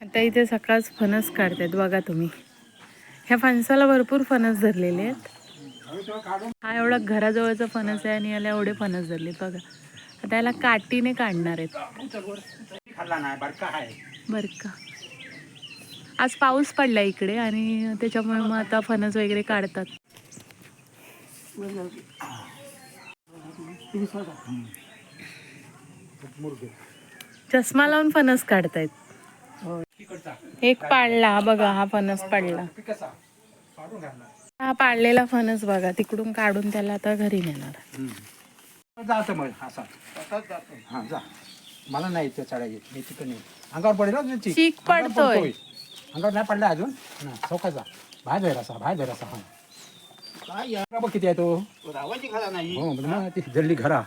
आता इथे सकाळच फणस काढतायत बघा तुम्ही. ह्या फणसाला भरपूर फणस धरलेले आहेत. हा एवढा घराजवळचा फणस आहे आणि याला एवढे फणस धरले बघा. आता याला काटीने काढणार आहेत. बरका बरं का. आज पाऊस पडला इकडे आणि त्याच्यामुळे मग आता फणस वगैरे काढतात. चष्मा लावून फणस काढतायत. एक पाडला हा बघा हा फणस पाडला. हा पाडलेला फणस बघा तिकडून काढून त्याला आता घरी नेणार. जातो मग असा हा जा. मला नाही येत मी तिकडे नाही अंगावर पडेल ना चिक. पडतोय. अंगावर नाही पडला अजून? ना चौका जा. बाहेर जाईल असा बाहेर जाईल असा हा. काय यार? बघ किती आहे तो? रावायची खाला नाही. हो जल्ली घरा.